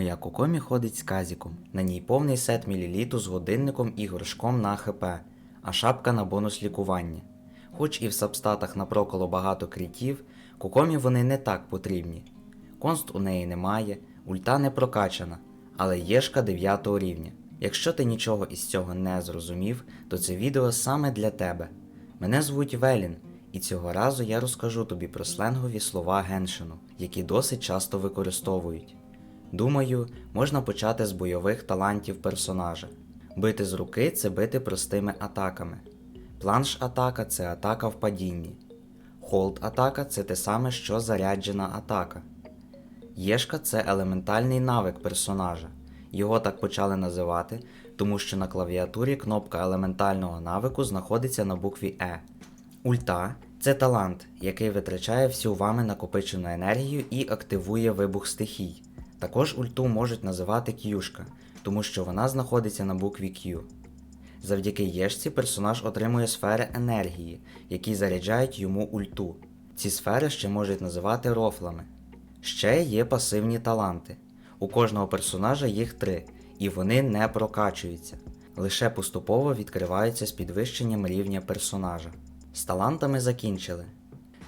Моя кокомі ходить з казіком. На ній повний сет міліліту з годинником і горшком на ХП, а шапка на бонус лікування. Хоч і в сабстатах напроколо багато крітів, кокомі вони не так потрібні. Конст у неї немає, ульта не прокачана, але єшка 9 рівня. Якщо ти нічого із цього не зрозумів, то це відео саме для тебе. Мене звуть Велін, і цього разу я розкажу тобі про сленгові слова геншину, які досить часто використовують. Думаю, можна почати з бойових талантів персонажа. Бити з руки це бити простими атаками. Планш атака це атака в падінні. Холд атака це те саме, що заряджена атака. Єшка це елементальний навик персонажа. Його так почали називати, тому що на клавіатурі кнопка елементального навику знаходиться на букві Е. Ульта це талант, який витрачає всю вами накопичену енергію і активує вибух стихій. Також ульту можуть називати к'юшка, тому що вона знаходиться на букві Q. Завдяки єшці персонаж отримує сфери енергії, які заряджають йому ульту. Ці сфери ще можуть називати рофлами. Ще є пасивні таланти. У кожного персонажа їх три, і вони не прокачуються, лише поступово відкриваються з підвищенням рівня персонажа. З талантами закінчили.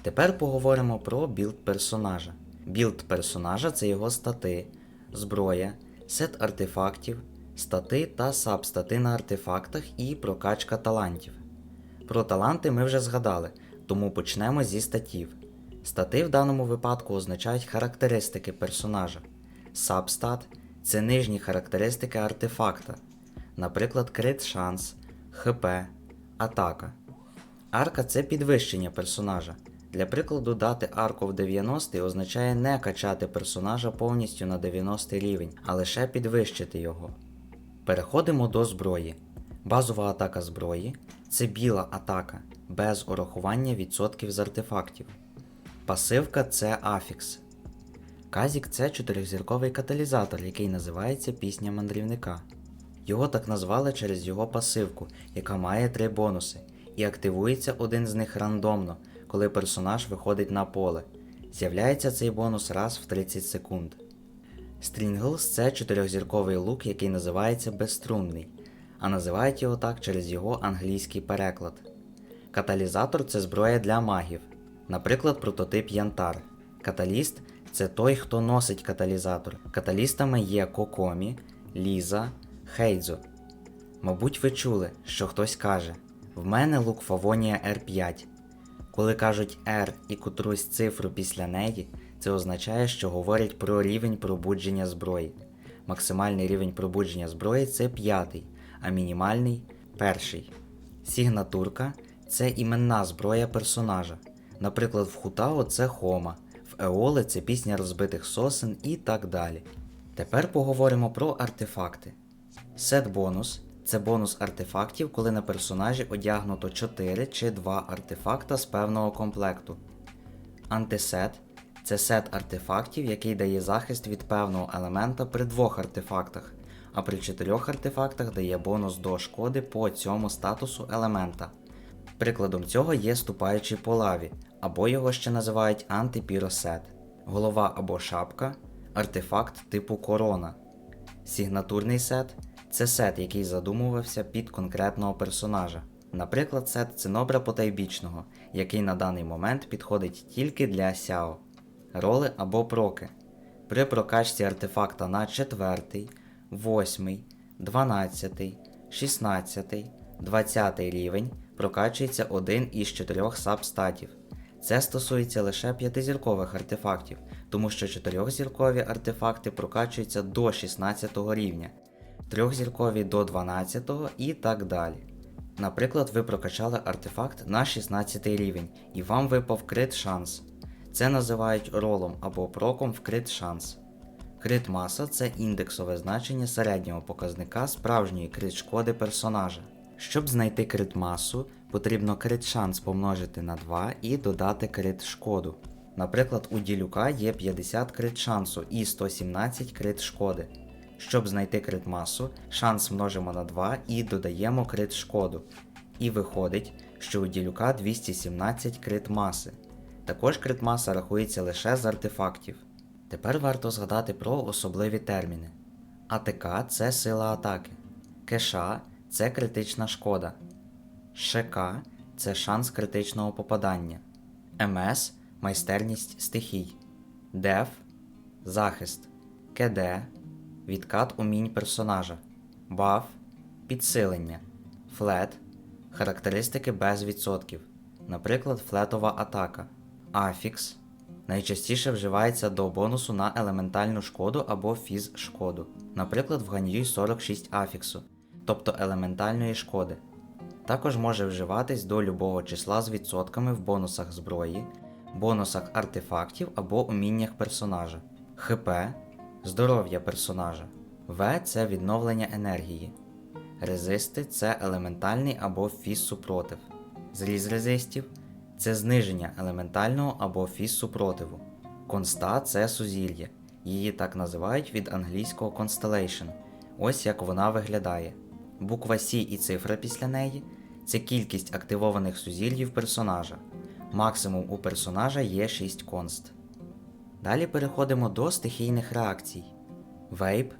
Тепер поговоримо про білд персонажа. Білд персонажа це його стати, зброя, сет артефактів, стати та сабстати на артефактах і прокачка талантів. Про таланти ми вже згадали, тому почнемо зі статів. Стати в даному випадку означають характеристики персонажа. Сабстат це нижні характеристики артефакта, наприклад, крит шанс, ХП, атака. Арка це підвищення персонажа. Для прикладу, дати арку в 90 означає не качати персонажа повністю на 90 рівень, а лише підвищити його. Переходимо до зброї. Базова атака зброї це біла атака без урахування відсотків з артефактів. Пасивка це афікс. Казік це чотиризірковий каталізатор, який називається Пісня мандрівника. Його так назвали через його пасивку, яка має три бонуси, і активується один з них рандомно, коли персонаж виходить на поле. З'являється цей бонус раз в 30 секунд. Стрінглс це чотирьохзірковий лук, який називається безструнний, а називають його так через його англійський переклад. Каталізатор це зброя для магів, наприклад, прототип Янтар. Каталіст це той, хто носить каталізатор. Каталістами є Кокомі, Ліза, Хейдзо. Мабуть, ви чули, що хтось каже: В мене лук Фавонія R5. Коли кажуть R і котрусь цифру після неї, це означає, що говорять про рівень пробудження зброї. Максимальний рівень пробудження зброї це п'ятий, а мінімальний перший. Сігнатурка це іменна зброя персонажа. Наприклад, в Хутао це Хома, в Еоле це пісня розбитих сосен і так далі. Тепер поговоримо про артефакти. Сет бонус це бонус артефактів, коли на персонажі одягнуто 4 чи 2 артефакта з певного комплекту. Антисет це сет артефактів, який дає захист від певного елемента при двох артефактах, а при чотирьох артефактах дає бонус до шкоди по цьому статусу елемента. Прикладом цього є ступаючий по лаві, або його ще називають антипіросет, голова або шапка, артефакт типу корона. Сігнатурний сет це сет, який задумувався під конкретного персонажа. Наприклад, сет цинобра потайбічного, який на даний момент підходить тільки для Сяо. Роли або проки. При прокачці артефакта на 4, 8, 12, 16, 20 рівень прокачується один із чотирьох сабстатів. Це стосується лише п'ятизіркових артефактів, тому що чотирьохзіркові артефакти прокачуються до 16 рівня, трьохзіркові до 12 і так далі. Наприклад, ви прокачали артефакт на 16 рівень і вам випав крит шанс. Це називають ролом або проком в крит шанс. Крит маса це індексове значення середнього показника справжньої крит шкоди персонажа. Щоб знайти крит масу, потрібно крит шанс помножити на 2 і додати крит шкоду. Наприклад, у ділюка є 50 крит шансу і 117 крит шкоди. Щоб знайти крит масу, шанс множимо на 2 і додаємо крит шкоду. І виходить, що у ділюка 217 крит маси. Також крит маса рахується лише з артефактів. Тепер варто згадати про особливі терміни. АТК це сила атаки, КШ це критична шкода, ШК це шанс критичного попадання, МС майстерність стихій, ДЕФ захист, КД відкат умінь персонажа, баф підсилення, флет характеристики без відсотків, наприклад, флетова атака, афікс найчастіше вживається до бонусу на елементальну шкоду або фіз шкоду, наприклад, в ганьюй 46 афіксу, тобто елементальної шкоди. Також може вживатись до любого числа з відсотками в бонусах зброї, бонусах артефактів або уміннях персонажа, ХП здоров'я персонажа, В це відновлення енергії. Резисти це елементальний або фіз супротив. Зріз резистів це зниження елементального або фіз супротиву. Конста це сузір'я. Її так називають від англійського constellation. Ось як вона виглядає. Буква С і цифра після неї це кількість активованих сузір'їв персонажа. Максимум у персонажа є 6 конст. Далі переходимо до стихійних реакцій. Вейп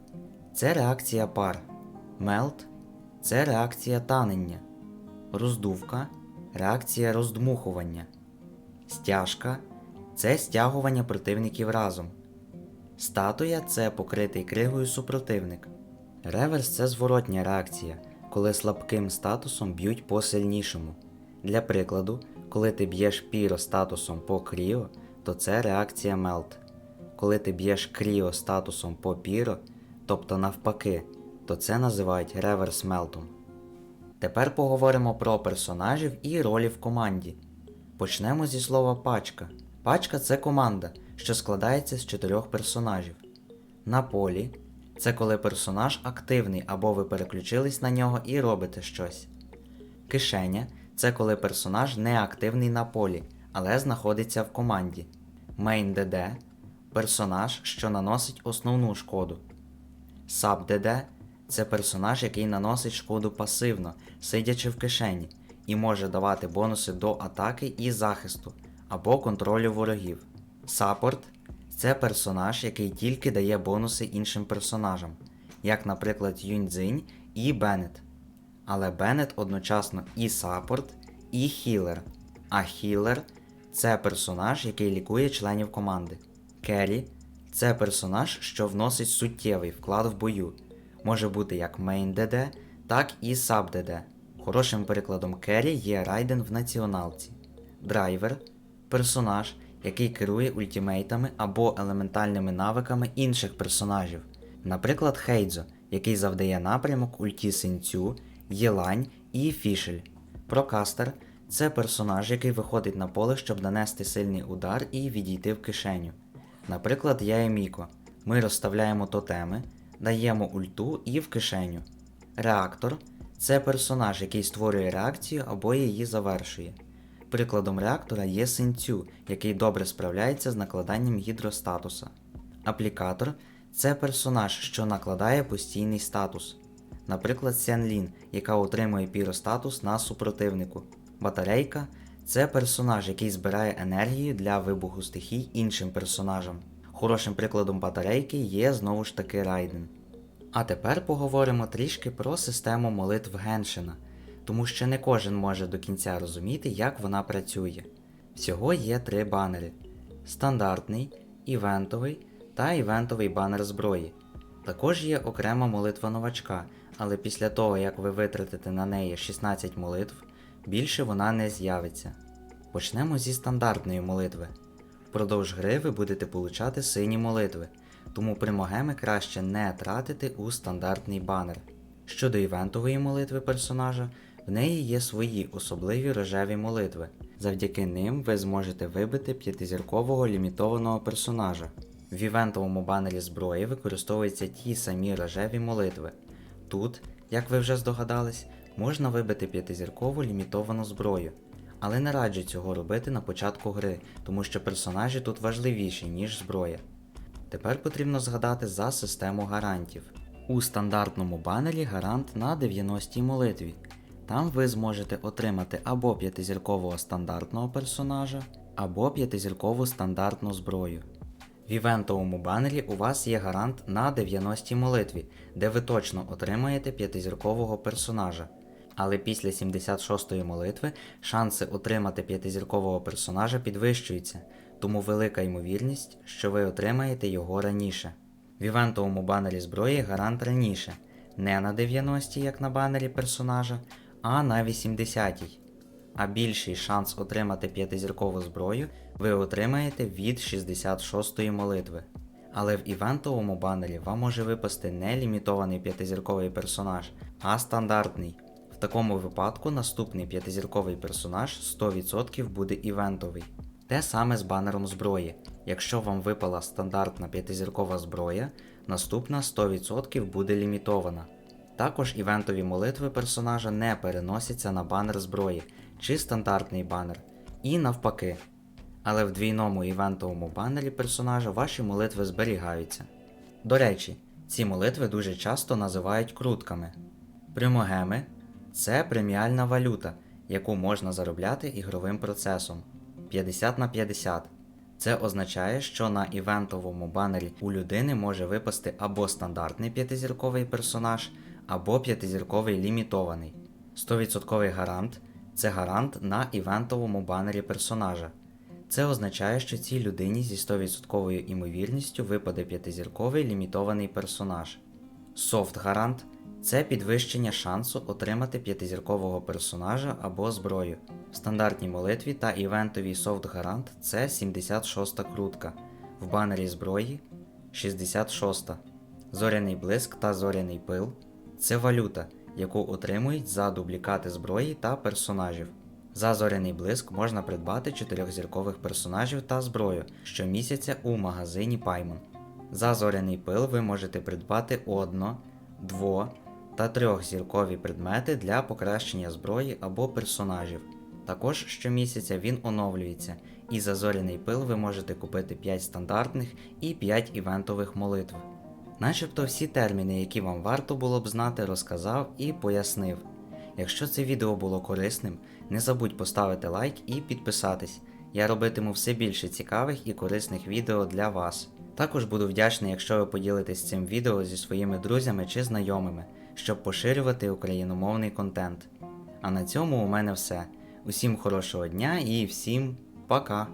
це реакція пар. Мелт це реакція танення. Роздувка реакція роздмухування. Стяжка це стягування противників разом. Статуя це покритий кригою супротивник. Реверс це зворотня реакція, коли слабким статусом б'ють по сильнішому. Для прикладу, коли ти б'єш піро статусом по кріо, то це реакція мелт. Коли ти б'єш кріо статусом по піро, тобто навпаки, то це називають реверс мелтом. Тепер поговоримо про персонажів і ролі в команді. Почнемо зі слова пачка. Пачка це команда, що складається з чотирьох персонажів. На полі це коли персонаж активний або ви переключились на нього і робите щось. Кишеня це коли персонаж не активний на полі, але знаходиться в команді. Main DD персонаж, що наносить основну шкоду. Sub DD це персонаж, який наносить шкоду пасивно, сидячи в кишені, і може давати бонуси до атаки і захисту або контролю ворогів. Саппорт це персонаж, який тільки дає бонуси іншим персонажам, як, наприклад, Юньцзинь і Беннет. Але Беннет одночасно і саппорт, і хілер. А хілер це персонаж, який лікує членів команди. Керрі це персонаж, що вносить суттєвий вклад в бою. Може бути як мейн ДД, так і саб ДД. Хорошим прикладом керрі є Райден в націоналці. Драйвер персонаж, який керує ультімейтами або елементальними навиками інших персонажів. Наприклад, Хейдзо, який завдає напрямок ульті Синцю, Єлань і Фішель. Прокастер це персонаж, який виходить на поле, щоб нанести сильний удар і відійти в кишеню. Наприклад, я і Міко. Ми розставляємо тотеми, даємо ульту і в кишеню. Реактор це персонаж, який створює реакцію або її завершує. Прикладом реактора є Синцю, який добре справляється з накладанням гідростатуса. Аплікатор це персонаж, що накладає постійний статус. Наприклад, Сянлін, яка отримує піростатус на супротивнику. Батарейка це персонаж, який збирає енергію для вибуху стихій іншим персонажам. Хорошим прикладом батарейки є знову ж таки Райден. А тепер поговоримо трішки про систему молитв Геншина, тому що не кожен може до кінця розуміти, як вона працює. Всього є три банери: стандартний, івентовий та івентовий банер зброї. Також є окрема молитва новачка, але після того, як ви витратите на неї 16 молитв, більше вона не з'явиться. Почнемо зі стандартної молитви. Впродовж гри ви будете получати сині молитви, тому примогеми краще не тратити у стандартний банер. Щодо івентової молитви персонажа, в неї є свої особливі рожеві молитви. Завдяки ним ви зможете вибити п'ятизіркового лімітованого персонажа. В івентовому банері зброї використовуються ті самі рожеві молитви. Тут, як ви вже здогадались, можна вибити п'ятизіркову лімітовану зброю. Але не раджу цього робити на початку гри, тому що персонажі тут важливіші, ніж зброя. Тепер потрібно згадати за систему гарантів. У стандартному банері гарант на 90-й молитві. Там ви зможете отримати або п'ятизіркового стандартного персонажа, або п'ятизіркову стандартну зброю. В івентовому банері у вас є гарант на 90-й молитві, де ви точно отримаєте п'ятизіркового персонажа. Але після 76-ї молитви шанси отримати п'ятизіркового персонажа підвищуються, тому велика ймовірність, що ви отримаєте його раніше. В івентовому банері зброї гарант раніше, не на 90-й, як на банері персонажа, а на 80-й. А більший шанс отримати п'ятизіркову зброю ви отримаєте від 66-ї молитви. Але в івентовому банері вам може випасти не лімітований п'ятизірковий персонаж, а стандартний. Такому випадку наступний п'ятизірковий персонаж 100% буде івентовий. Те саме з банером зброї. Якщо вам випала стандартна п'ятизіркова зброя, наступна 100% буде лімітована. Також івентові молитви персонажа не переносяться на банер зброї чи стандартний банер, і навпаки. Але в двійному івентовому банері персонажа ваші молитви зберігаються. До речі, ці молитви дуже часто називають крутками. Примогеми це преміальна валюта, яку можна заробляти ігровим процесом 50 на 50. Це означає, що на івентовому банері у людини може випасти або стандартний п'ятизірковий персонаж, або п'ятизірковий лімітований. 100% гарант це гарант на івентовому банері персонажа. Це означає, що цій людині зі 100% імовірністю випаде п'ятизірковий лімітований персонаж. Софт гарант це підвищення шансу отримати п'ятизіркового персонажа або зброю. В стандартній молитві та івентовій софт гарант це 76 крутка, в банері зброї 66. Зоряний блиск та зоряний пил це валюта, яку отримують за дублікати зброї та персонажів. За зоряний блиск можна придбати 4-зіркових персонажів та зброю щомісяця у магазині Paimon. За зоряний пил ви можете придбати одно, дво та трьохзіркові предмети для покращення зброї або персонажів. Також щомісяця він оновлюється, і за зоряний пил ви можете купити 5 стандартних і 5 івентових молитв. Начебто всі терміни, які вам варто було б знати, розказав і пояснив. Якщо це відео було корисним, не забудь поставити лайк і підписатись. Я робитиму все більше цікавих і корисних відео для вас. Також буду вдячний, якщо ви поділитесь цим відео зі своїми друзями чи знайомими, щоб поширювати україномовний контент. А на цьому у мене все. Усім хорошого дня і всім пока!